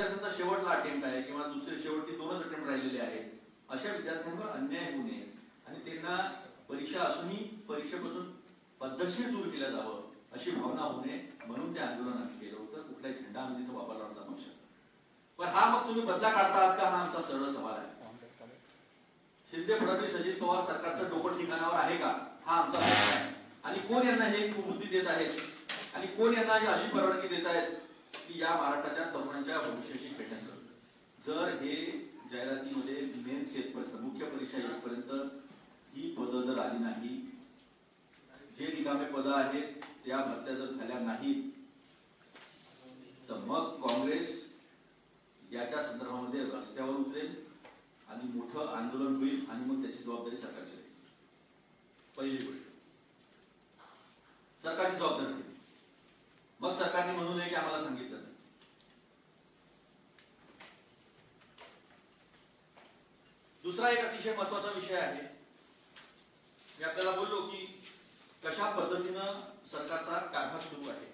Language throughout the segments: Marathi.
विद्यार्थ्यांचा शेवटला अटेम्प्ट आहे किंवा दुसरे शेवटचे दोनच अटेम्प्ट राहिलेले आहेत अशा विद्यार्थ्यांवर अन्याय होऊ नये. आणि त्यांना परीक्षा असूनही परीक्षेपासून पद्धतशीर दूर केलं जावं अशी भावना होऊ नये म्हणून ते आंदोलन आम्ही केलं होतं. कुठल्याही झेंडा आम्ही तिथं वापरला होता म्हणू शकतो पण हा मग तुम्ही बदला काढता आहात का? हा आमचा सरळ सवाल आहे. शिंदे फडणवीस अजित पवार सरकारचं डोकं ठिकाणावर आहे का? हा आमचा प्रश्न आहे. आणि कोण यांना हे बुद्धी देत आहेत? आणि कोण यांना अशी परवानगी देत आहेत? की या महाराष्ट्राच्या तरुणांच्या भविष्याशी खेळण्याचं. जर हे जाहिरातीमध्ये मेन्स येतपर्यंत मुख्य परीक्षा येतपर्यंत ही पदं जर आली नाही जे निकामे पदं आहेत त्या भरत्या जर झाल्या नाहीत तर मग काँग्रेस याच्या संदर्भामध्ये रस्त्यावर उतरेल आणि मोठं आंदोलन होईल आणि मग त्याची जबाबदारी सरकारची राहील. पहिली गोष्ट. सरकारची जबाबदारी राहील मग सरकारने म्हणू नये की आम्हाला सांगितलं नाही दुसरा एक अतिशय महत्त्वाचा विषय आहे. मी आपल्याला बोललो की कशा पद्धतीनं सरकारचा कारभार सुरू आहे?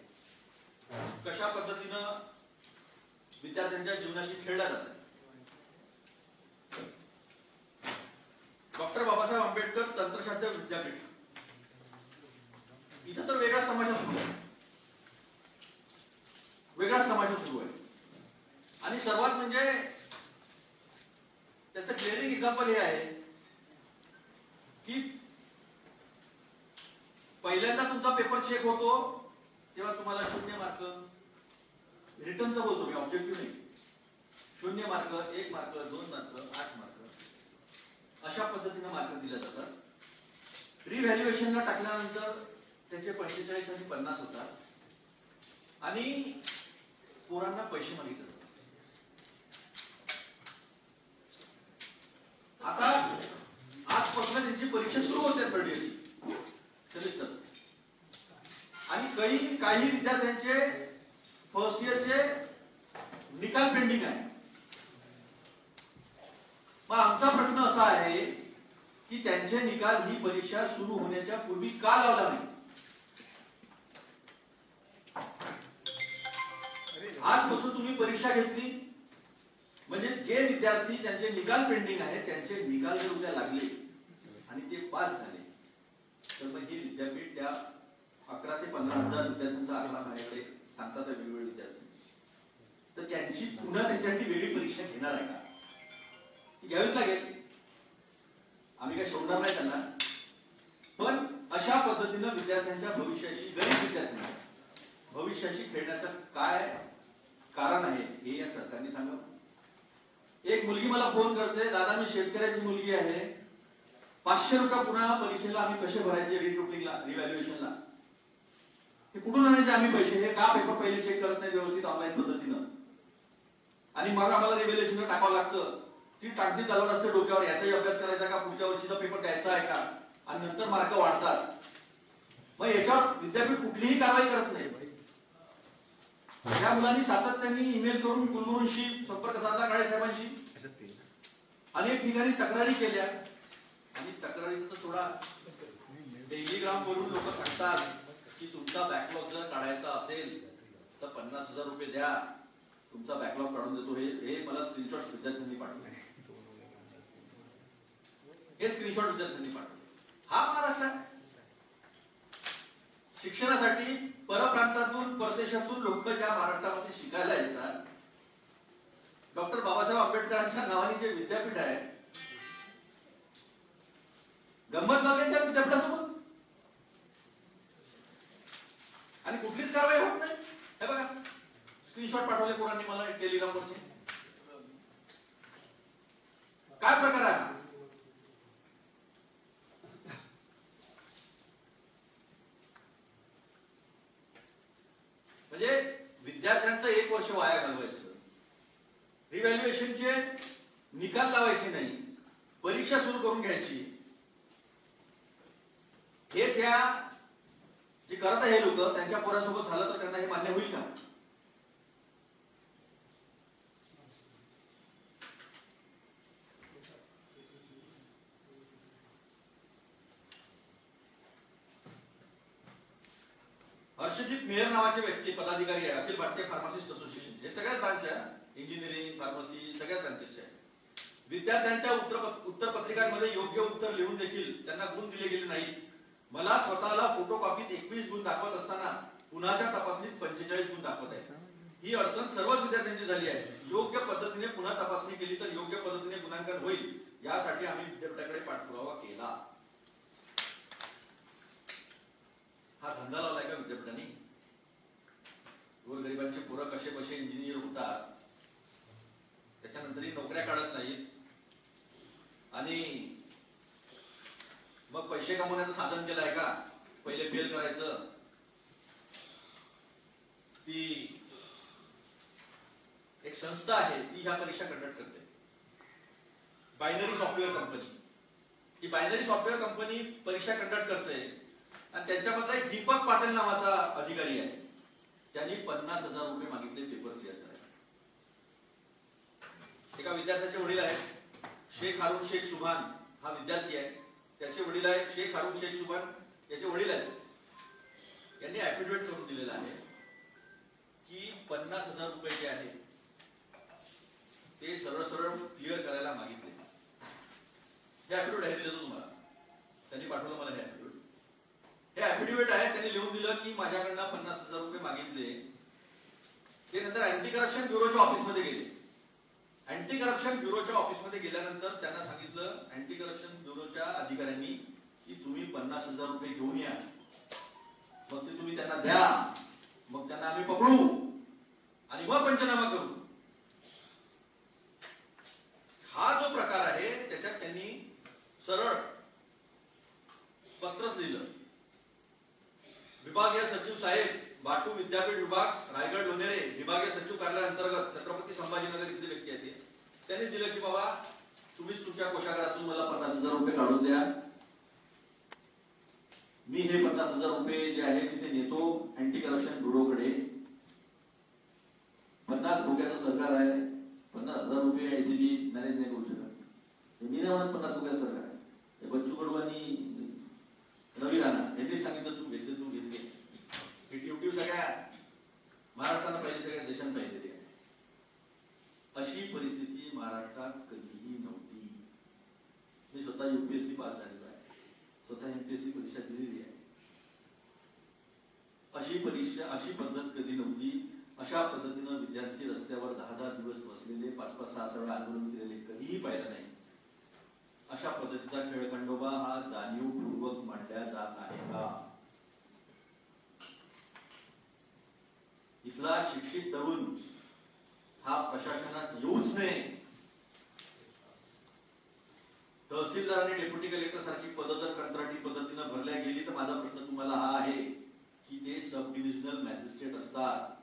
कशा पद्धतीनं विद्यार्थ्यांच्या जीवनाशी खेळला जात? डॉक्टर बाबासाहेब आंबेडकर तंत्रशास्त्र विद्यापीठ इथं तर वेगळाच तमाशा सुरू आहे वेगळाच तमाशा सुरू आहे आणि सर्वात म्हणजे त्याचं हे आहे की पहिल्यांदा तुमचा पेपर चेक होतो तेव्हा तुम्हाला शून्य मार्क रिटर्नचं बोलतो मी ऑब्जेक्टिव्ह नाही. शून्य मार्क एक मार्क दोन मार्क आठ मार्क अशा पद्धतीने मार्क दिले जातात. रिव्हॅल्युएशनला टाकल्यानंतर त्याचे पंचेचाळीस आणि पन्नास होतात. आणि पोरांना पैसे मागितले आता आजपासून त्यांची परीक्षा सुरू होते थर्ड इयरची सेमिस्टर आणि काही काही विद्यार्थ्यांचे फर्स्ट इयरचे निकाल पेंडिंग आहे. मग आमचा प्रश्न असा आहे की त्यांचे निकाल ही परीक्षा सुरू होण्याच्या पूर्वी का लावला नाही? आजपासून तुम्ही परीक्षा घेतली? म्हणजे जे विद्यार्थी त्यांचे निकाल पेंडिंग आहेत त्यांचे निकाल जर उद्या लागले. आणि ते पास झाले. तर मग हे विद्यापीठ त्या अकरा ते पंधरा हजार विद्यार्थ्यांचा आकडा माझ्याकडे सांगतात वेगवेगळे विद्यार्थी. तर त्यांची पुन्हा त्यांच्यासाठी वेगळी परीक्षा घेणार आहे का? ती घ्यावीच लागेल. आम्ही काय सोडणार नाही त्यांना. पण अशा पद्धतीनं विद्यार्थ्यांच्या भविष्याशी गरीब विद्यार्थ्यांच्या भविष्याशी खेळण्याचं काय कारण आहे हे या सरकारने सांगावं एक मुलगी मला फोन करते. दादा मी शेतकऱ्याची मुलगी आहे. पाचशे रुपये पुन्हा परीक्षेला आम्ही कसे भरायचे रिक्रुटिंगला रिव्हॅल्युएशनला हे कुठून आणायचे आम्ही पैसे? हे का पेपर पहिले चेक करत नाही व्यवस्थित ऑनलाईन पद्धतीनं? आणि मग आम्हाला रिव्हॅल्युएशन टाकावं लागतं. ती टाकती चालवत असते डोक्यावर. याचाही अभ्यास करायचा का? पुढच्या वर्षीचा पेपर द्यायचा आहे का? आणि नंतर मार्क वाढतात. मग याच्यावर विद्यापीठ कुठलीही कारवाई करत नाही. या मुलांनी सातत्याने ईमेल करून कुलगुरूंशी संपर्क साधला काळे साहेबांशी? अनेक ठिकाणी तक्रारी केल्या. आणि तक्रारीचं तर सोडा. टेलिग्राम वरून लोक सांगतात की तुमचा बॅकलॉग जर काढायचा असेल तर पन्नास हजार रुपये द्या. तुमचा बॅकलॉग काढून देतो. हे हे मला स्क्रीनशॉट विद्यार्थ्यांनी पाठवले. हे स्क्रीनशॉट विद्यार्थ्यांनी पाठवले. हा महाराष्ट्र आहे. शिक्षणासाठी परप्रांतातून परदेशातून लोक ज्या महाराष्ट्रामध्ये शिकायला येतात डॉक्टर बाबासाहेब आंबेडकरांच्या नावाने जे विद्यापीठ आहे गंमत बघेल विद्यापीठासोबत आणि कुठलीच कारवाई होत नाही. हे बघा स्क्रीनशॉट पाठवले पोरांनी मला टेलिग्रामवरचे. काय प्रकार आहे? म्हणजे विद्यार्थ्यांचं एक वर्ष वाया घालवायचं. इव्हॅल्युएशनचे निकाल लावायचे नाही. परीक्षा सुरू करून घ्यायची. हेच या जे करत आहे लोक त्यांच्या पोरासोबत झालं तर त्यांना हे मान्य होईल का? हर्षजित मेहर नावाचे व्यक्ती पदाधिकारी आहे अखिल भारतीय फार्मासिस्ट असोसिएशन हे सगळ्यात ब्रांच आहे इंजिनिअरिंग फार्मसी सगळ्या ब्रांचेसचे आहेत. विद्यार्थ्यांच्या उत्तर उत्तरपत्रिकांमध्ये योग्य उत्तर लिहून देखील त्यांना गुण दिले गेले नाहीत. मला स्वतःला फोटोकॉपीत एकवीस गुण दाखवत असताना पुन्हाच्या तपासणीत पंचेचाळीस गुण दाखवत आहे ही अडचण सर्वच विद्यार्थ्यांची झाली आहे. योग्य पद्धतीने पुन्हा तपासणी केली तर योग्य पद्धतीने गुणांकन होईल यासाठी आम्ही विद्यापीठाकडे पाठपुरावा केला. हा धंदा लावलाय का विद्यापीठाने? गोरगरिबांचे पोरं कसे कसे इंजिनियर होतात त्याच्यानंतरही नोकऱ्या काढत नाहीत आणि मग पैसे कमवण्याचं साधन केलंय का? पहिले फेल करायचं. ती एक संस्था आहे ती ह्या परीक्षा कंडक्ट करते. बायनरी सॉफ्टवेअर कंपनी ही बायनरी सॉफ्टवेअर कंपनी परीक्षा कंडक्ट करते. आणि त्यांच्यामधला एक दीपक पाटील नावाचा अधिकारी आहे. त्यांनी पन्नास हजार रुपये मागितले पेपर क्लिअर करायला. एका विद्यार्थ्याचे वडील आहेत. शेख हारून शेख सुभान हा विद्यार्थी आहे. त्याचे वडील आहेत शेख हारून शेख सुभान याचे वडील आहेत. यांनी ऍफिडेव्हिट करून दिलेला आहे की पन्नास हजार रुपये जे आहे ते सरळ सरळ क्लिअर करायला मागितले. हे ऍफिडेव्हिट आहे दिलं तुम्हाला. त्यांनी पाठवलं मला हे ऍफिडेव्हिट हे ऍफिडेव्हिट आहे त्यांनी लिहून दिलं की माझ्याकडनं पन्नास हजार रुपये मागितले. ते नंतर अँटी करप्शन ब्युरोच्या ऑफिसमध्ये गेले. अँटी करप्शन ब्युरोच्या ऑफिसमध्ये गेल्यानंतर त्यांना सांगितलं अँटी करप्शन ब्युरोच्या अधिकाऱ्यांनी की तुम्ही पन्नास हजार रुपये घेऊन या. मग ते तुम्ही त्यांना द्या. मग त्यांना आम्ही पकडू. आणि मग पंचनामा करू. हा जो प्रकार आहे त्याच्यात त्यांनी सरळ पत्रच लिहिलं. विभागीय सचिव साहेब बाटू विद्यापीठ विभाग रायगड लोणेरे विभागीय सचिव कार्यालय अंतर्गत छत्रपती संभाजीनगर इथली व्यक्ती आहे त्यांनी दिलं की बाबा तुम्हीच तुमच्या कोशागारातून मला पन्नास हजार रुपये काढून द्या. मी हे पन्नास हजार रुपये जे आहे तिथे नेतो अँटी करप्शन ब्युरोकडे. पन्नास रुपयाचं सरकार आहे. पन्नास हजार रुपये एसीबी मॅनेज नाही करू शकत. मी नाही म्हणत पन्नास रुपयाचं सरकार आहे. बच्चू कडवानी रवी राणा यांनी सांगितलं तू घेतले तू घेतले. ही ड्युटी सगळ्या महाराष्ट्राला पाहिजे सगळ्या देशांना पाहिजे अशी परिस्थिती महाराष्ट्रात कधी स्वतः युपीएससी पास झालेलो आहे. स्वतः एमपीएससी परीक्षा दिलेली आहे. अशी परीक्षा अशी पद्धत कधी नव्हती. अशा पद्धतीनं विद्यार्थी रस्त्यावर दहा दहा दिवस बसलेले पाच पाच सहा सहा वेळा आंदोलन केलेले कधीही पाहिलं नाही. अशा पद्धतीचा खेळखंडोबा हा जाणीवपूर्वक मांडला जात आहे का? इथला शिक्षित तरुण हा प्रशासनात येऊच नये तहसीलदार आणि डेप्युटी कलेक्टर सारखी पदं जर कंत्राटी पद्धतीनं भरल्या गेली तर माझा प्रश्न तुम्हाला हा आहे की ते सब डिव्हिजनल मॅजिस्ट्रेट असतात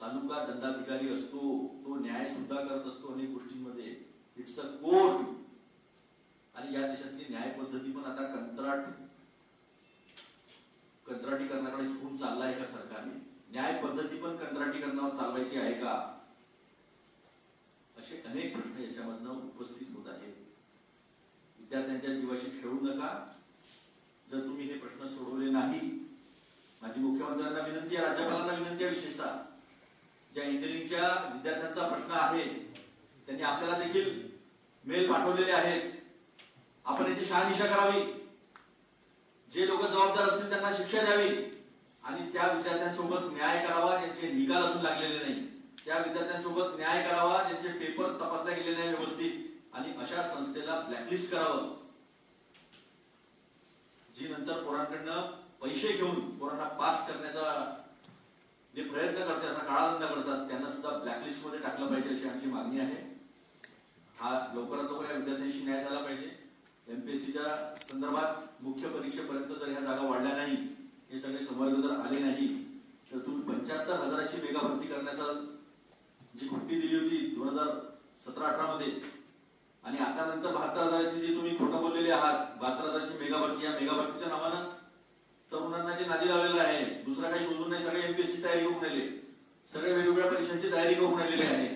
तालुका दंडाधिकारी असतो तो न्याय सुद्धा करत असतो अनेक गोष्टींमध्ये. इट्स अ कोर्ट आणि या देशातली न्याय पद्धती पण आता कंत्राट कंत्राटीकरणाकडे घेऊन चाललाय का सरकारने? न्याय पद्धती पण कंत्राटीकरणावर चालवायची आहे का? असे अनेक प्रश्न याच्यामधनं उपस्थित होत आहेत. विद्यार्थ्यांच्या जीवाशी खेळू नका. जर तुम्ही हे प्रश्न सोडवले नाही माझी मुख्यमंत्र्यांना विनंती आहे राज्यपालांना विनंती आहे विशेषतः. ज्या इंजिनिअरिंगच्या विद्यार्थ्यांचा प्रश्न आहे त्यांनी आपल्याला देखील मेल पाठवलेले आहेत. आपण याची शहानिशा करावी. जे लोक जबाबदार असतील त्यांना शिक्षा द्यावी. आणि त्या विद्यार्थ्यांसोबत न्याय करावा ज्यांचे निकाल अजून लागलेले नाही. त्या विद्यार्थ्यांसोबत न्याय करावा ज्यांचे पेपर तपासले गेले नाही व्यवस्थित. आणि अशा संस्थेला ब्लॅकलिस्ट करावं. जी नंतर पोरांकडनं पैसे घेऊन पोरांना पास करण्याचा जे प्रयत्न करते असा काळाधंदा करतात त्यांना सुद्धा ब्लॅकलिस्टमध्ये टाकलं पाहिजे अशी आमची मागणी आहे. हा लवकरात लवकर या विद्यार्थ्यांशी न्याय झाला पाहिजे. एमपीएससीच्या संदर्भात मुख्य परीक्षेपर्यंत जर ह्या जागा वाढल्या नाही हे सगळे संवर्ग जर आले नाही तर तुम्ही पंच्याहत्तर हजाराची मेगा भरती करण्याचा जी कृती दिली होती दोन हजार सतरा अठरा मध्ये आणि आता नंतर बहात्तर हजाराची जी तुम्ही खोटं बोललेले आहात बहात्तर हजाराची मेगा भरती या मेगा भरतीच्या नावानं तरुणांना जे नादी लावलेलं आहे दुसरा काही शोधून नाही सगळे एमपीएससी तयारी होऊन राहिले. सगळे वेगवेगळ्या परीक्षांची तयारी करून राहिलेली आहे.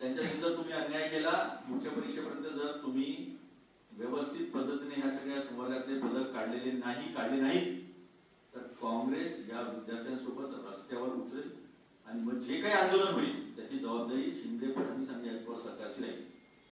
त्यांच्या सुद्धा तुम्ही अन्याय केला. मुख्य परीक्षेपर्यंत जर तुम्ही व्यवस्थित पद्धतीने ह्या सगळ्या संवर्गातले पदक काढलेले नाही काढले नाहीत तर काँग्रेस या विद्यार्थ्यांसोबत रस्त्यावर उतरेल. आणि मग जे काही आंदोलन होईल त्याची जबाबदारी शिंदे